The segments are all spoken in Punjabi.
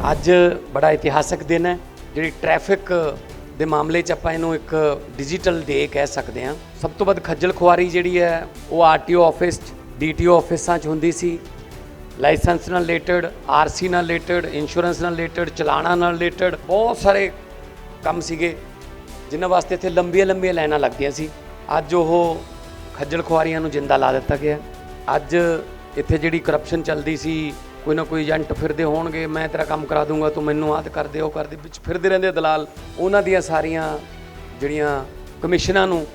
ਅੱਜ ਬੜਾ ਇਤਿਹਾਸਕ ਦਿਨ ਹੈ, ਜਿਹੜੀ ਟ੍ਰੈਫਿਕ ਦੇ ਮਾਮਲੇ 'ਚ ਆਪਾਂ ਇਹਨੂੰ ਇੱਕ ਡਿਜੀਟਲ ਡੇ ਕਹਿ ਸਕਦੇ ਹਾਂ। ਸਭ ਤੋਂ ਵੱਧ ਖੱਜਲ ਖੁਆਰੀ ਜਿਹੜੀ ਹੈ, ਉਹ ਆਰਟੀਓ ਆਫਿਸ 'ਚ ਡੀਟੀਓ ਆਫਿਸਾਂ 'ਚ ਹੁੰਦੀ ਸੀ। ਲਾਇਸੈਂਸ ਨਾਲ ਰਿਲੇਟਡ ਆਰਸੀ ਨਾਲ ਰਿਲੇਟਡ ਇੰਸ਼ੋਰੈਂਸ ਨਾਲ ਰਿਲੇਟਡ ਚਲਾਣਾ ਨਾਲ ਰਿਲੇਟਡ ਬਹੁਤ ਸਾਰੇ ਕੰਮ ਸੀਗੇ, ਜਿਨ੍ਹਾਂ ਵਾਸਤੇ ਇੱਥੇ ਲੰਬੀਆਂ ਲੰਬੀਆਂ ਲਾਈਨਾਂ ਲੱਗਦੀਆਂ ਸੀ। ਅੱਜ ਉਹ ਖੱਜਲ ਖੁਆਰੀਆਂ ਨੂੰ ਜਿੰਦਾ ਲਾ ਦਿੱਤਾ ਗਿਆ। ਅੱਜ ਇੱਥੇ ਜਿਹੜੀ ਕਰਪਸ਼ਨ ਚੱਲਦੀ ਸੀ ਕੋਈ ਨਾ ਕੋਈ ਏਜੰਟ ਫਿਰਦੇ ਹੋਣਗੇ, ਮੈਂ ਤੇਰਾ ਕੰਮ ਕਰਾ ਦੂੰਗਾ, ਤੂੰ ਮੈਨੂੰ ਆਦ ਕਰ ਦੇ, ਉਹ ਕਰ ਦੇ, ਵਿੱਚ ਫਿਰਦੇ ਰਹਿੰਦੇ ਦਲਾਲ। ਉਹਨਾਂ ਦੀਆਂ ਸਾਰੀਆਂ ਜਿਹੜੀਆਂ ਕਮਿਸ਼ਨਾਂ ਨੂੰ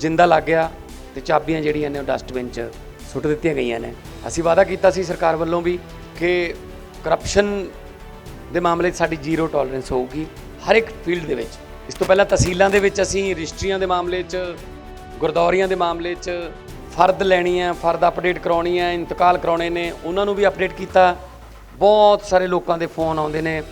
ਜਿੰਦਾ ਲੱਗ ਗਿਆ ਤੇ ਚਾਬੀਆਂ ਜਿਹੜੀਆਂ ਨੇ ਉਹ ਡਸਟਬਿਨ 'ਚ ਸੁੱਟ ਦਿੱਤੀਆਂ ਗਈਆਂ ਨੇ। ਅਸੀਂ ਵਾਅਦਾ ਕੀਤਾ ਸੀ ਸਰਕਾਰ ਵੱਲੋਂ ਵੀ ਕਿ ਕਰਪਸ਼ਨ ਦੇ ਮਾਮਲੇ 'ਚ ਸਾਡੀ ਜ਼ੀਰੋ ਟੋਲਰੈਂਸ ਹੋਊਗੀ ਹਰ ਇੱਕ ਫੀਲਡ ਦੇ ਵਿੱਚ। ਇਸ ਤੋਂ ਪਹਿਲਾਂ ਤਹਿਸੀਲਾਂ ਦੇ ਵਿੱਚ ਅਸੀਂ, ਰਜਿਸਟਰੀਆਂ ਦੇ ਮਾਮਲੇ 'ਚ, ਗੁਰਦੌਰੀਆਂ ਦੇ ਮਾਮਲੇ 'ਚ ਫਰਦ ਲੈਣੀ ਹੈ, ਫਰਦ ਅਪਡੇਟ ਕਰਾਉਣੀ ਹੈ, ਇੰਤਕਾਲ ਕਰਾਉਣੇ ਨੇ, ਉਹਨਾਂ ਨੂੰ ਵੀ ਅਪਡੇਟ ਕੀਤਾ। ਬਹੁਤ ਸਾਰੇ ਲੋਕਾਂ ਦੇ ਫੋਨ ਆਉਂਦੇ ਨੇ।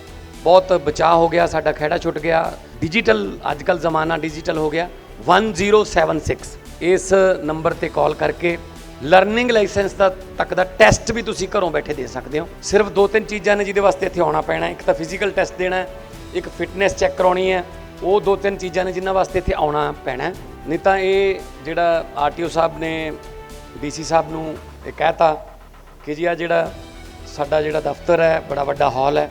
ਬਹੁਤ ਬਚਾਅ ਹੋ ਗਿਆ, ਸਾਡਾ ਖਹਿੜਾ ਛੁੱਟ ਗਿਆ। ਡਿਜੀਟਲ ਅੱਜ ਕੱਲ ਜ਼ਮਾਨਾ ਡਿਜੀਟਲ ਹੋ ਗਿਆ। 1076 ਇਸ ਨੰਬਰ ਤੇ ਕਾਲ ਕਰਕੇ ਲਰਨਿੰਗ ਲਾਇਸੈਂਸ ਦਾ ਤੱਕ ਦਾ ਟੈਸਟ ਵੀ ਤੁਸੀਂ ਘਰੋਂ ਬੈਠੇ ਦੇ ਸਕਦੇ ਹੋ। ਸਿਰਫ ਦੋ ਤਿੰਨ ਚੀਜ਼ਾਂ ਨੇ ਜਿਹਦੇ ਵਾਸਤੇ ਇੱਥੇ ਆਉਣਾ ਪੈਣਾ ਇੱਕ ਤਾਂ ਫਿਜ਼ੀਕਲ ਟੈਸਟ ਦੇਣਾ ਹੈ, ਇੱਕ ਫਿਟਨੈਸ ਚੈੱਕ ਕਰਾਉਣੀ ਹੈ। ਉਹ ਦੋ ਤਿੰਨ ਚੀਜ਼ਾਂ ਨੇ ਜਿਨ੍ਹਾਂ ਵਾਸਤੇ ਇੱਥੇ ਆਉਣਾ ਪੈਣਾ। ਨਹੀਂ ਤਾਂ ਇਹ ਜਿਹੜਾ ਆਰਟੀਓ ਸਾਹਿਬ ਨੇ, ਡੀਸੀ ਸਾਹਿਬ ਨੂੰ ਇਹ ਕਹਿਤਾ ਕਿ ਜੀ ਆ ਜਿਹੜਾ ਸਾਡਾ ਜਿਹੜਾ ਦਫ਼ਤਰ ਹੈ, ਬੜਾ ਵੱਡਾ ਹਾਲ ਹੈ,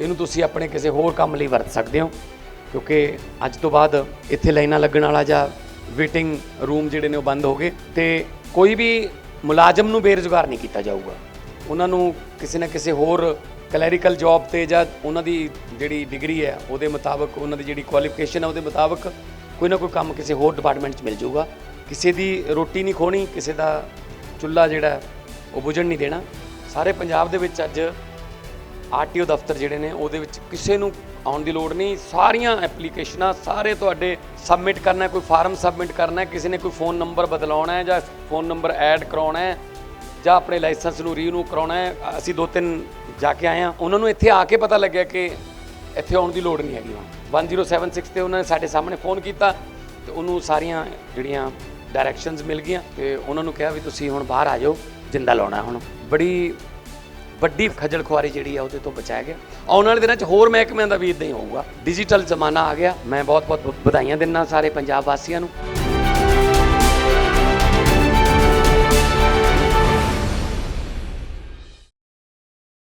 ਇਹਨੂੰ ਤੁਸੀਂ ਆਪਣੇ ਕਿਸੇ ਹੋਰ ਕੰਮ ਲਈ ਵਰਤ ਸਕਦੇ ਹੋ। ਕਿਉਂਕਿ ਅੱਜ ਤੋਂ ਬਾਅਦ ਇੱਥੇ ਲਾਈਨਾਂ ਲੱਗਣ ਵਾਲਾ ਜਾਂ ਵੇਟਿੰਗ ਰੂਮ ਜਿਹੜੇ ਨੇ ਉਹ ਬੰਦ ਹੋ ਗਏ ਤੇ ਕੋਈ ਵੀ ਮੁਲਾਜ਼ਮ ਨੂੰ ਬੇਰੁਜ਼ਗਾਰ ਨਹੀਂ ਕੀਤਾ ਜਾਊਗਾ। ਉਹਨਾਂ ਨੂੰ ਕਿਸੇ ਨਾ ਕਿਸੇ ਹੋਰ ਕਲੈਰੀਕਲ ਜੌਬ ਤੇ ਜਾਂ ਉਹਨਾਂ ਦੀ ਜਿਹੜੀ ਡਿਗਰੀ ਹੈ, ਉਹਦੇ ਮੁਤਾਬਕ, ਉਹਨਾਂ ਦੀ ਜਿਹੜੀ ਕੁਆਲੀਫਿਕੇਸ਼ਨ ਹੈ, ਉਹਦੇ ਮੁਤਾਬਕ ਕੋਈ ਨਾ ਕੋਈ ਕੰਮ ਕਿਸੇ ਹੋਰ ਡਿਪਾਰਟਮੈਂਟ 'ਚ ਮਿਲ ਜਾਊਗਾ। ਕਿਸੇ ਦੀ ਰੋਟੀ ਨਹੀਂ ਖੋਣੀ, ਕਿਸੇ ਦਾ ਚੁੱਲ੍ਹਾ ਜਿਹੜਾ ਉਹ ਬੁਝਣ ਨਹੀਂ ਦੇਣਾ। ਸਾਰੇ ਪੰਜਾਬ ਦੇ ਵਿੱਚ ਅੱਜ ਆਰਟੀਓ ਦਫ਼ਤਰ ਜਿਹੜੇ ਨੇ, ਉਹਦੇ ਵਿੱਚ ਕਿਸੇ ਨੂੰ ਆਉਣ ਦੀ ਲੋੜ ਨਹੀਂ। ਸਾਰੀਆਂ ਐਪਲੀਕੇਸ਼ਨਾਂ ਸਾਰੇ ਤੁਹਾਡੇ ਸਬਮਿਟ ਕਰਨਾ ਕੋਈ ਫਾਰਮ ਸਬਮਿਟ ਕਰਨਾ ਕਿਸੇ ਨੇ ਕੋਈ ਫੋਨ ਨੰਬਰ ਬਦਲਾਉਣਾ ਹੈ ਜਾਂ ਫੋਨ ਨੰਬਰ ਐਡ ਕਰਾਉਣਾ ਹੈ ਜਾਂ ਆਪਣੇ ਲਾਇਸੈਂਸ ਨੂੰ ਰੀਨਿਊ ਕਰਾਉਣਾ ਹੈ ਅਸੀਂ ਦੋ ਤਿੰਨ ਜਾ ਕੇ ਆਏ ਹਾਂ। ਉਹਨਾਂ ਨੂੰ ਇੱਥੇ ਆ ਕੇ ਪਤਾ ਲੱਗਿਆ ਕਿ ਇੱਥੇ ਆਉਣ ਦੀ ਲੋੜ ਨਹੀਂ ਹੈਗੀ ਹੁਣ। 1076 ਤੇ ਉਹਨਾਂ ਨੇ ਸਾਡੇ ਸਾਹਮਣੇ ਫੋਨ ਕੀਤਾ ਤੇ ਉਹਨੂੰ ਸਾਰੀਆਂ ਜਿਹੜੀਆਂ ਡਾਇਰੈਕਸ਼ਨਸ ਮਿਲ ਗਈਆਂ ਤੇ ਉਹਨਾਂ ਨੂੰ ਕਿਹਾ ਵੀ ਤੁਸੀਂ ਹੁਣ ਬਾਹਰ ਆ ਜਾਓ, ਜਿੰਦਾ ਲਾਉਣਾ ਹੁਣ। ਬੜੀ ਵੱਡੀ ਖੱਜਲ ਖੁਆਰੀ ਜਿਹੜੀ ਆ ਉਹਦੇ ਤੋਂ ਬਚਾਇਆ ਗਿਆ। ਆਉਣ ਵਾਲੇ ਦਿਨਾਂ 'ਚ ਹੋਰ ਮਹਿਕਮਿਆਂ ਦਾ ਵੀ ਇਦਾਂ ਹੀ ਹੋਊਗਾ। ਡਿਜੀਟਲ ਜ਼ਮਾਨਾ ਆ ਗਿਆ। ਮੈਂ ਬਹੁਤ ਬਹੁਤ ਵਧਾਈਆਂ ਦਿੰਦਾ ਸਾਰੇ ਪੰਜਾਬ ਵਾਸੀਆਂ ਨੂੰ।